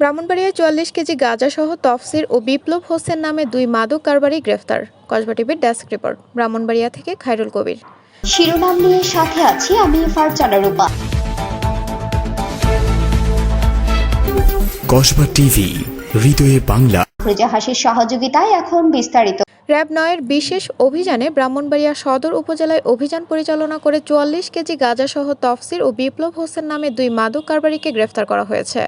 ব্রাহ্মণবাড়িয়ায় চুয়াল্লিশ কেজি গাঁজাসহ তফসির ও বিপ্লব হোসেন নামে দুই মাদক কারবারি গ্রেফতার। কসবা টিভির ডেস্ক রিপোর্ট। ব্রাহ্মণবাড়িয়া থেকে খায়রুল কবির। শিরোনাম নিয়ে সাথে আছি আমি ফারজানা রূপা। কসবা টিভি হৃদয়ে বাংলা। প্রজাহাসের সহযোগিতায় এখন বিস্তারিত। র্যাব নয়ের বিশেষ অভিযানে ব্রাহ্মণবাড়িয়া সদর উপজেলায় অভিযান পরিচালনা করে চুয়াল্লিশ কেজি গাঁজাসহ তফসির ও বিপ্লব হোসেন নামে দুই মাদক কারবারিকে গ্রেফতার করা হয়েছে।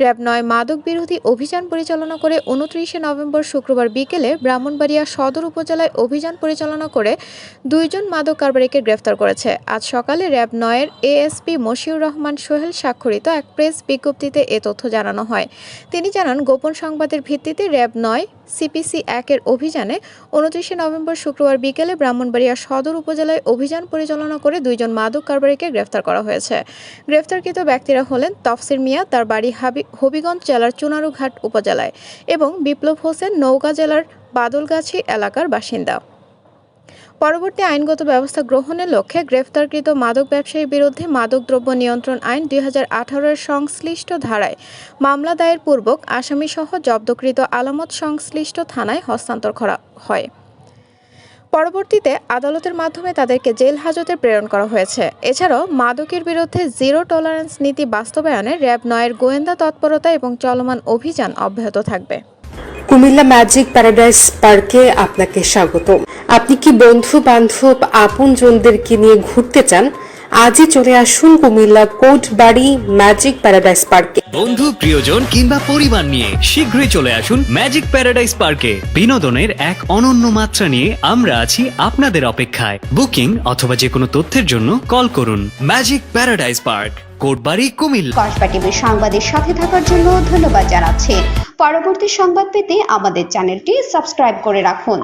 র্যাব নয় মাদক বিরোধী অভিযান পরিচালনা করে উনত্রিশে নভেম্বর শুক্রবার বিকেলে ব্রাহ্মণবাড়িয়া সদর উপজেলায় অভিযান পরিচালনা করে দুইজন মাদক কারবারিকে গ্রেফতার করেছে। আজ সকালে র্যাব নয়ের এএসপি মশিউর রহমান সোহেল স্বাক্ষরিত এক প্রেস বিজ্ঞপ্তিতে এ তথ্য জানানো হয়। তিনি জানান, গোপন সংবাদের ভিত্তিতে র্যাব নয় সিপিসি একের অভিযানে উনত্রিশে নভেম্বর শুক্রবার বিকেলে ব্রাহ্মণবাড়িয়া সদর উপজেলায় অভিযান পরিচালনা করে দুইজন মাদক কারবারিকে গ্রেফতার করা হয়েছে। গ্রেফতারকৃত ব্যক্তিরা হলেন তফসির মিয়া, তার বাড়ি হাবি হবিগঞ্জ জেলার চুনারুঘাট উপজেলায় এবং বিপ্লব হোসেন নৌকা জেলার বাদলগাছি এলাকার বাসিন্দা। পরবর্তী আইনগত ব্যবস্থা গ্রহণের লক্ষ্যে গ্রেফতারকৃত মাদক ব্যবসায়ীর বিরুদ্ধে মাদকদ্রব্য নিয়ন্ত্রণ আইন দুই আঠারোর সংশ্লিষ্ট ধারায় মামলা দায়ের পূর্বক আসামিসহ জব্দকৃত আলামত সংশ্লিষ্ট থানায় হস্তান্তর করা হয়। পরবর্তীতে আদালতের মাধ্যমে তাদেরকে জেল হাজতে প্রেরণ করা হয়েছে। এছাড়াও মাদকের বিরুদ্ধে জিরো টলারেন্স নীতি বাস্তবায়নে র্যাব নয়ের গোয়েন্দা তৎপরতা এবং চলমান অভিযান অব্যাহত থাকবে। কুমিল্লা ম্যাজিক প্যারাডাইস পার্কে আপনাকে স্বাগত আপনি কি বন্ধু বান্ধব আপনজনদেরকে নিয়ে ঘুরতে চান? আজই চলে আসুন Comilla Kotbari magic paradise পার্কে। বন্ধু প্রিয়জন কিংবা পরিবার নিয়ে শীঘ্রই চলে আসুন ম্যাজিক প্যারাডাইস পার্কে। বিনোদনের এক অনন্য মাত্রা নিয়ে আমরা আছি আপনাদের অপেক্ষায়। বুকিং অথবা যে কোনো তথ্যের জন্য কল করুন magic paradise park Kotbari Comilla. Kasba টিভির সংবাদের সাথে থাকার জন্য ধন্যবাদ জানাচ্ছি। পরবর্তী সংবাদ পেতে আমাদের চ্যানেলটি সাবস্ক্রাইব করে রাখুন।